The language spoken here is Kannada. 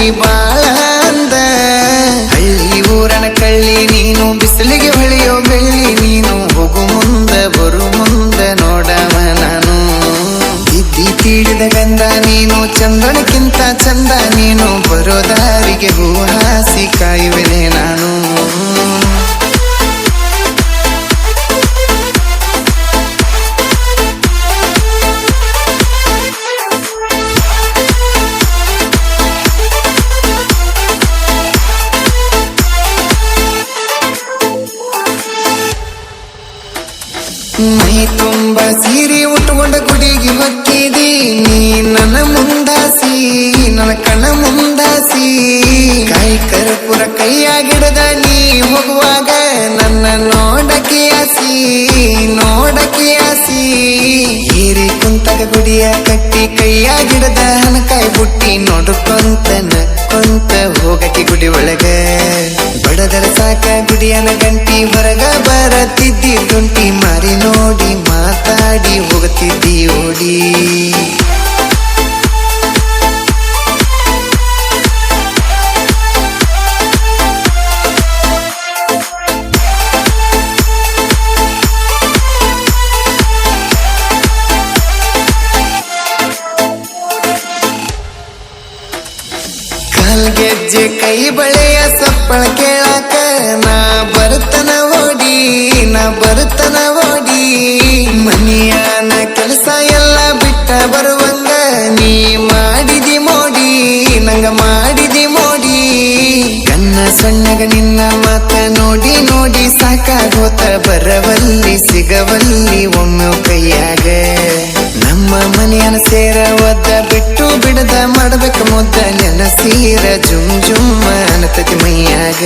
ನೀ ಬಾಳ ಅಂದ. ಹಳ್ಳಿ ಊರನ ಕಳ್ಳಿ ನೀನು, ಬಿಸಿಲಿಗೆ ಹೊಳೆಯೋ ಬೆಳ್ಳಿ ನೀನು. ಹೋಗು ಮುಂದ, ಬರು ಮುಂದ, ನೋಡವ ನಾನು. ಇದ್ದಿ ತೀಡಿದ ಗಂಧ ನೀನು ಚಂದ್ರನಕ್ಕಿಂತ ಚಂದ ನೀನು. ಬರೋ ದಾರಿಗೆ ಹೂ ಹಾಸಿ ಕಾಯುವೆನೆ ನಾನು. ಮೈ ತುಂಬ ಸೀರೆ ಉಟ್ಕೊಂಡ ಗುಡಿಗೆ ಹೊಕ್ಕಿದಿ ನೀ ನನ್ನ ಮುಂದಾಸಿ, ನನ್ನ ಕಣ್ಣ ಮುಂದಾಸಿ. ಕೈ ಕರ್ಪುರ ಕೈಯಾಗಿಡದ ನೀ ಹೋಗುವಾಗ ನನ್ನ ನೋಡಕ್ಕೆ ಆಸಿ ನೋಡಕ್ಕೆ ಆಸಿ. ಹೀರಿ ಕುಂತಕ ಗುಡಿಯ ಕಟ್ಟಿ ಕೈಯಾಗಿಡದ ಹನಕಾಯಿ ಬುಟ್ಟಿ ನೋಡ್ಕೊಂತ ನಕ್ಕೊಂತ ಹೋಗಕ್ಕೆ ಗುಡಿ ಒಳಗ. ಬಡದರ ಸಾಕ ಗುಡಿಯನ ಗಂಟಿ ಹೊರಗ ಬರತಿದ್ದಿ ಗುಂಟಿ ಮಾರಿ ನೋಡಿ ಮಾತಾಡಿ ಹೋಗ್ತಿದ್ದಿ ಓಡಿ. ಕಾಲ್ಗೆಜ್ಜೆ ಕೈ ಬಳೆಯ ಸಪ್ಪಳ ಕೇಳಾಕ ನಾ ಬರುತ್ತನ ಸಣ್ಣಗ ನಿನ್ನ ಮಾತ ನೋಡಿ ನೋಡಿ ಸಾಕಾಗೋತ. ಬರವಲ್ಲಿ, ಸಿಗವಲ್ಲಿ, ಒಮ್ಮೆ ಕೈಯಾಗ. ನಮ್ಮ ಮನೆಯನ ಸೇರ ಒದ್ದ ಬಿಟ್ಟು ಬಿಡದ ಮಾಡ್ಬೇಕ ಮುದ್ದ ನೆನಸೀರ. ಜುಮ್ ಜುಮ್ ಅನತತಿ ಮೈಯಾಗ.